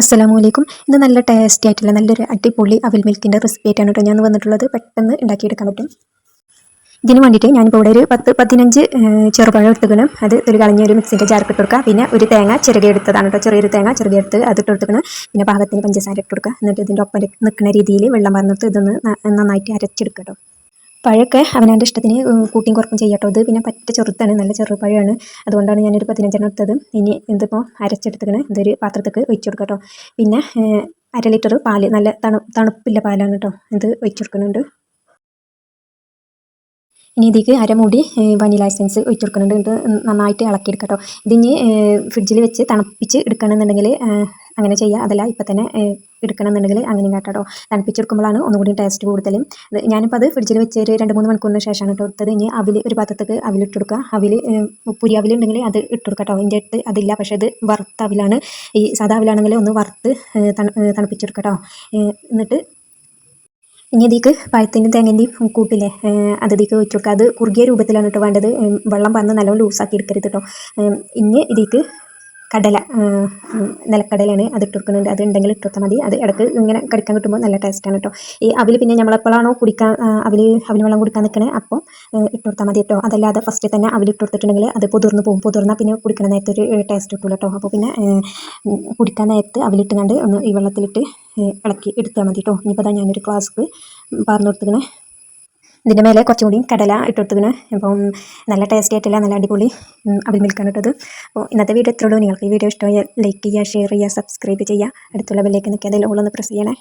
അസ്സലാമു അലൈക്കും ഇത് നല്ല ടേസ്റ്റി ആയിട്ടുള്ള നല്ലൊരു അടിപൊളി അവൽ മിൽക്കിന്റെ റെസിപ്പി ആയിട്ടാണ് ഞാൻ വന്നിട്ടുള്ളത്. പെട്ടെന്ന് ഉണ്ടാക്കിയെടുക്കാൻ പറ്റും. ഇതിന് വേണ്ടിയിട്ട് ഞാനിപ്പോൾ ഇവിടെ ഒരു പത്ത് പതിനഞ്ച് ചെറുപഴം എടുത്തുക്കണം അത് ഒരു കളഞ്ഞ ഒരു മിക്സിന്റെ ജാർക്ക് ഇട്ട് പിന്നെ ഒരു തേങ്ങ ചെറുകെ എടുത്തതാണ് കേട്ടോ. ചെറിയൊരു തേങ്ങ ചെറുകെ എടുത്ത് അത് ഇട്ട് കൊടുക്കണം. പിന്നെ പാകത്തിന് പഞ്ചസാര ഇട്ട് കൊടുക്കുക. എന്നിട്ട് ഇതിന്റെ ഒപ്പം നിൽക്കുന്ന രീതിയിൽ വെള്ളം പറഞ്ഞിട്ട് ഇതൊന്ന് നന്നായിട്ട് അരച്ചെടുക്കുക കേട്ടോ. പഴമൊക്കെ അവനവന്റെ ഇഷ്ടത്തിന് കൂട്ടിയും കുറക്കും ചെയ്യട്ടോ. ഇത് പിന്നെ പറ്റ ചെറുത്താണ് നല്ല ചെറുപഴമാണ്. അതുകൊണ്ടാണ് ഞാനൊരു പതിനഞ്ചെണ്ണം എടുത്തത് ഇനി എന്തിപ്പോൾ അരച്ചെടുത്തിക്കണ് ഇതൊരു പാത്രത്തേക്ക് ഒഴിച്ചു കൊടുക്കാം കേട്ടോ പിന്നെ അര ലിറ്റർ പാൽ നല്ല തണു തണുപ്പില്ല പാലാണ് കേട്ടോ ഇത് ഒഴിച്ചു കൊടുക്കുന്നുണ്ട്. ഇനി ഇതിലേക്ക് അരമൂടി വനില എസൻസ് ഒഴിച്ചു കൊടുക്കുന്നുണ്ട്. എന്നിട്ട് നന്നായിട്ട് കേട്ടോ ഇതിനി ഫ്രിഡ്ജിൽ വെച്ച് തണുപ്പിച്ച് എടുക്കണമെന്നുണ്ടെങ്കിൽ അങ്ങനെ ചെയ്യുക അതല്ല ഇപ്പം തന്നെ എടുക്കണമെന്നുണ്ടെങ്കിൽ അങ്ങനെയും കാട്ടാം തണുപ്പിച്ചെടുക്കുമ്പോഴാണ് ഒന്നുകൂടി ടേസ്റ്റ് കൂടുതലും ഞാനിപ്പോൾ അത് ഫ്രിഡ്ജിൽ വെച്ച് ഒരു രണ്ട് മൂന്ന് മണിക്കൂറിന് ശേഷമാണ് കേട്ടോ എടുത്തത്. ഇനി അവിൽ ഒരു പാത്രത്തേക്ക് അവിൽ ഇട്ട് കൊടുക്കുക. അവിൽ ഉപ്പുരി അവിലുണ്ടെങ്കിൽ അത് ഇട്ട് കൊടുക്കാം കേട്ടോ. അതിന്റെ അടുത്ത് അതില്ല പക്ഷേ അത് വറുത്ത അവിലാണ്. ഈ സാധാ അവിലാണെങ്കിൽ ഒന്ന് വറുത്ത് തണുപ്പിച്ചെടുക്കാം എന്നിട്ട് ഇനി ഇതിക്ക് പഴത്തിന്റെ തേങ്ങന്റെയും കൂട്ടില്ലേ അത് ഇതിക്ക് വെച്ചു കൊടുക്കുക. അത് കുറുകിയ രൂപത്തിലാണ് കേട്ടോ വേണ്ടത്. വെള്ളം പറഞ്ഞ് നല്ലോണം ലൂസാക്കി എടുക്കരുത് കേട്ടോ. ഇനി ഇതിക്ക് കടല നിലക്കടലയാണ് അത് ഇട്ട് കൊടുക്കുന്നുണ്ട് അത് ഉണ്ടെങ്കിൽ ഇട്ട് കൊടുത്താൽ മതി. അത് ഇടയ്ക്ക് ഇങ്ങനെ കടിക്കാൻ കിട്ടുമ്പോൾ നല്ല ടേസ്റ്റാണ് കേട്ടോ ഈ അവിൽ പിന്നെ നമ്മളെപ്പോഴാണോ കുടിക്കാൻ അവൽ അവിൽ വെള്ളം കുടിക്കാൻ നിൽക്കണേ അപ്പോൾ ഇട്ട് കൊടുത്താൽ മതി കേട്ടോ അതല്ലാതെ ഫസ്റ്റ് തന്നെ അവിൽ ഇട്ട് കൊടുത്തിട്ടുണ്ടെങ്കിൽ അത് പുതിർന്ന് പോകും പുതിർന്നാൽ പിന്നെ കുടിക്കണ നേരത്തെ ഒരു ടേസ്റ്റ് കിട്ടുമല്ലോ കേട്ടോ അപ്പോൾ പിന്നെ കുടിക്കാൻ നേരത്ത് അവിലിട്ടുകൊണ്ട് ഒന്ന് ഈ വെള്ളത്തിലിട്ട് ഇളക്കി എടുത്താൽ മതി കേട്ടോ ഇനിയിപ്പോൾ അതാ ഞാനൊരു ക്ലാസ്ക്ക് പറഞ്ഞു കൊടുത്തിക്കണേ ഇതിന്റെ മേലെ കുറച്ചും കൂടി കടല ഇട്ടെടുത്തതിന് അപ്പം നല്ല ടേസ്റ്റി ആയിട്ടില്ല നല്ല അടിപൊളി അവിൽ മിൽക്കാണ് ഇട്ടത് അപ്പോൾ ഇന്നത്തെ വീഡിയോ ഇത്രയുള്ളൂ നിങ്ങൾക്ക് ഈ വീഡിയോ ഇഷ്ടമായാൽ ലൈക്ക് ചെയ്യുക ഷെയർ ചെയ്യുക സബ്സ്ക്രൈബ് ചെയ്യുക. അടുത്തുള്ള ബെല്ലേക്ക് നിൽക്കുക അതിൽ ഉള്ളൊന്ന് പ്രസ് ചെയ്യണേ.